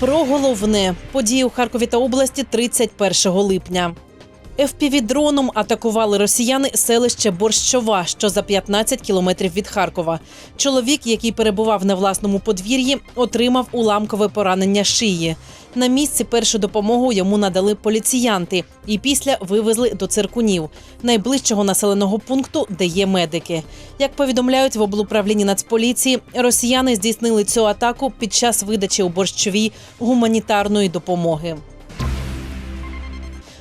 Про головне події у Харкові та області 31 липня. ФПВ-дроном атакували росіяни селище Борщова, що за 15 кілометрів від Харкова. Чоловік, який перебував на власному подвір'ї, отримав уламкове поранення шиї. На місці першу допомогу йому надали поліціянти і після вивезли до циркунів, найближчого населеного пункту, де є медики. Як повідомляють в облуправлінні Нацполіції, росіяни здійснили цю атаку під час видачі у борщовій гуманітарної допомоги.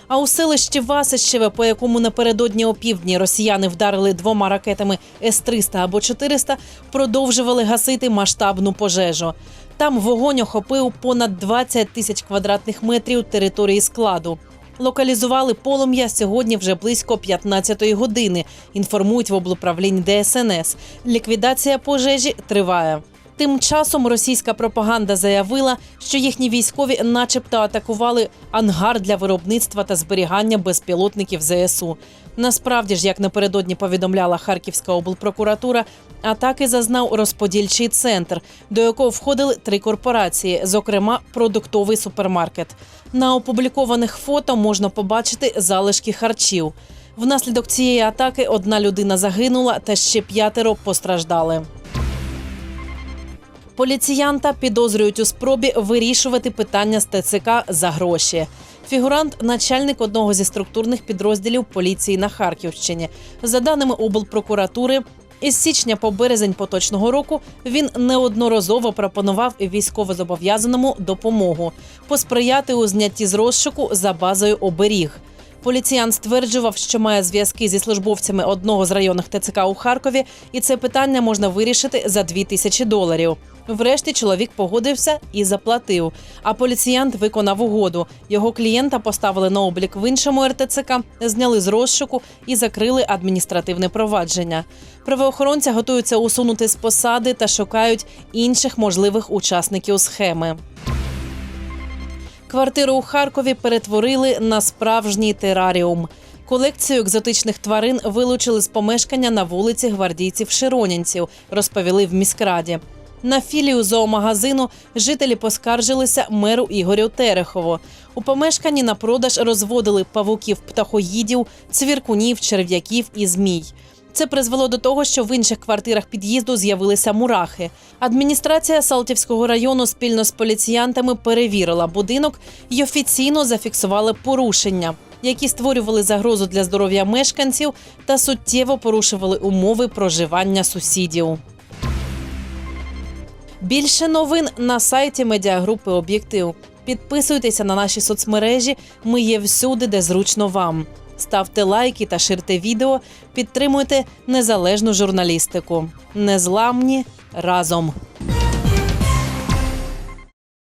А у селищі Васищеве, по якому напередодні опівдні росіяни вдарили двома ракетами С-300 або 400, продовжували гасити масштабну пожежу. Там вогонь охопив понад 20 тисяч квадратних метрів території складу. Локалізували полум'я сьогодні вже близько 15-ї години. Інформують в облуправлінні ДСНС. Ліквідація пожежі триває. Тим часом російська пропаганда заявила, що їхні військові, начебто, атакували ангар для виробництва та зберігання безпілотників ЗСУ. Насправді ж, як напередодні повідомляла Харківська облпрокуратура, атаки зазнав розподільчий центр, до якого входили три корпорації, зокрема продуктовий супермаркет. На опублікованих фото можна побачити залишки харчів. Внаслідок цієї атаки одна людина загинула та ще п'ятеро постраждали. Поліціянта підозрюють у спробі вирішувати питання з ТЦК за гроші. Фігурант начальник одного зі структурних підрозділів поліції на Харківщині. За даними облпрокуратури, із січня по березень поточного року він неодноразово пропонував військовозобов'язаному допомогу посприяти у знятті з розшуку за базою оберіг. Поліціян стверджував, що має зв'язки зі службовцями одного з районних ТЦК у Харкові, і це питання можна вирішити за 2 тисячі доларів. Врешті чоловік погодився і заплатив. А поліціянт виконав угоду. Його клієнта поставили на облік в іншому РТЦК, зняли з розшуку і закрили адміністративне провадження. Правоохоронця готуються усунути з посади та шукають інших можливих учасників схеми. Квартиру у Харкові перетворили на справжній тераріум. Колекцію екзотичних тварин вилучили з помешкання на вулиці гвардійців Широнінців, розповіли в міськраді. На філію зоомагазину жителі поскаржилися меру Ігорю Терехову. У помешканні на продаж розводили павуків птахоїдів, цвіркунів, черв'яків і змій. Це призвело до того, що в інших квартирах під'їзду з'явилися мурахи. Адміністрація Салтівського району спільно з поліціянтами перевірила будинок і офіційно зафіксували порушення, які створювали загрозу для здоров'я мешканців та суттєво порушували умови проживання сусідів. Більше новин на сайті медіагрупи Об'єктив. Підписуйтеся на наші соцмережі. Ми є всюди, де зручно вам. Ставте лайки та ширте відео. Підтримуйте незалежну журналістику. Незламні разом.